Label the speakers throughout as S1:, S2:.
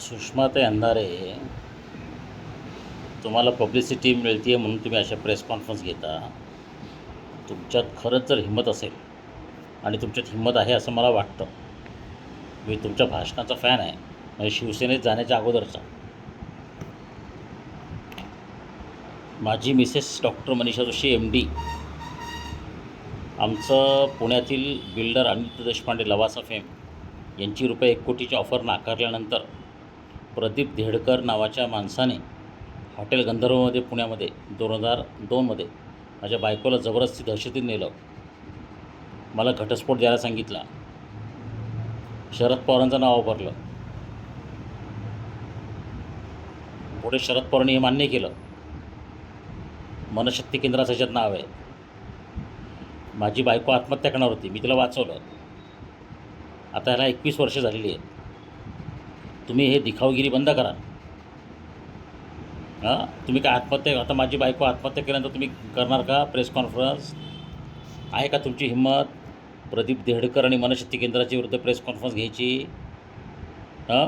S1: सुषमाताई अंधारे तुम्हाला पब्लिसिटी मिळते आहे म्हणून तुम्ही अशा प्रेस कॉन्फरन्स घेता. तुमच्यात खरंच जर हिंमत असेल आणि तुमच्यात हिंमत आहे असं मला वाटतं. मी तुमच्या भाषणाचा फॅन आहे. म्हणजे शिवसेनेत जाण्याच्या अगोदरचा. माझी Mrs doctor Manisha Joshi M D आमचं पुण्यातील बिल्डर अनिल देशपांडे लवासा फेम यांची रुपये एक कोटीची ऑफर नाकारल्यानंतर प्रदीप धेडकर नावाच्या माणसाने हॉटेल गंधर्वमध्ये पुण्यामध्ये दोन हजार दोनमध्ये माझ्या बायकोला जबरदस्ती दहशतीत नेलं. मला घटस्फोट द्यायला सांगितला. शरद पवारांचं नाव वापरलं. पुढे शरद पवारांनी हे मान्य केलं. मनशक्ती केंद्राचं ह्याच्यात नाव आहे. माझी बायको आत्महत्या करणार होती. मी तिला वाचवलं. आता ह्याला एकवीस वर्ष झालेली आहेत. तुम्ही हे दिखावगिरी बंद करा. हां? तुम्ही काय आत्महत्या आता माझी बायको आत्महत्या केल्यानंतर तुम्ही करणार का प्रेस कॉन्फरन्स? आहे का तुमची हिंमत प्रदीप देहडकर आणि मनशक्ती केंद्राची विरुद्ध प्रेस कॉन्फरन्स घ्यायची? हां?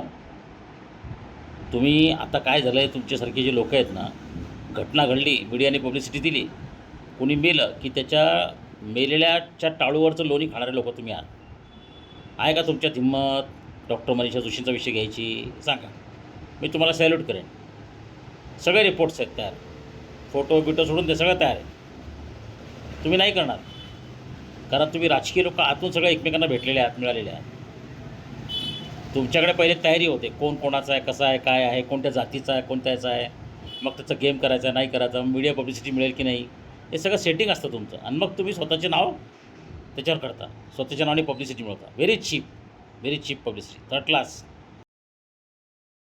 S1: तुम्ही आता काय झालं आहे तुमच्यासारखे जे लोक आहेत ना घटना घडली मीडियाने पब्लिसिटी दिली कोणी मेलं की त्याच्या मेलेल्याच्या टाळूवरचं लोणी खाणारे लोक तुम्ही आहात. आहे का तुमच्यात हिंमत? डॉक्टर मनीषा जोशींचा विषय घ्यायची सांगा. मी तुम्हाला सॅल्यूट करेन. सगळे रिपोर्ट्स आहेत तयार. फोटो बिटो सोडून ते सगळं तयार आहे. तुम्ही नाही करणार. कारण तुम्ही राजकीय लोक आतून सगळं एकमेकांना भेटलेले आहात मिळालेले आहात. तुमच्याकडे पहिले तयारी होते. कोण कोणाचा आहे कसा आहे काय आहे कोणत्या जातीचा आहे कोणत्या याचा आहे. मग त्याचं गेम करायचा नाही करायचा मीडिया पब्लिसिटी मिळेल की नाही? हे सगळं सेटिंग असतं तुमचं. आणि मग तुम्ही स्वतःचे नाव त्याच्यावर करता. स्वतःच्या नावाने पब्लिसिटी मिळवता. Very cheap very cheap publicity third class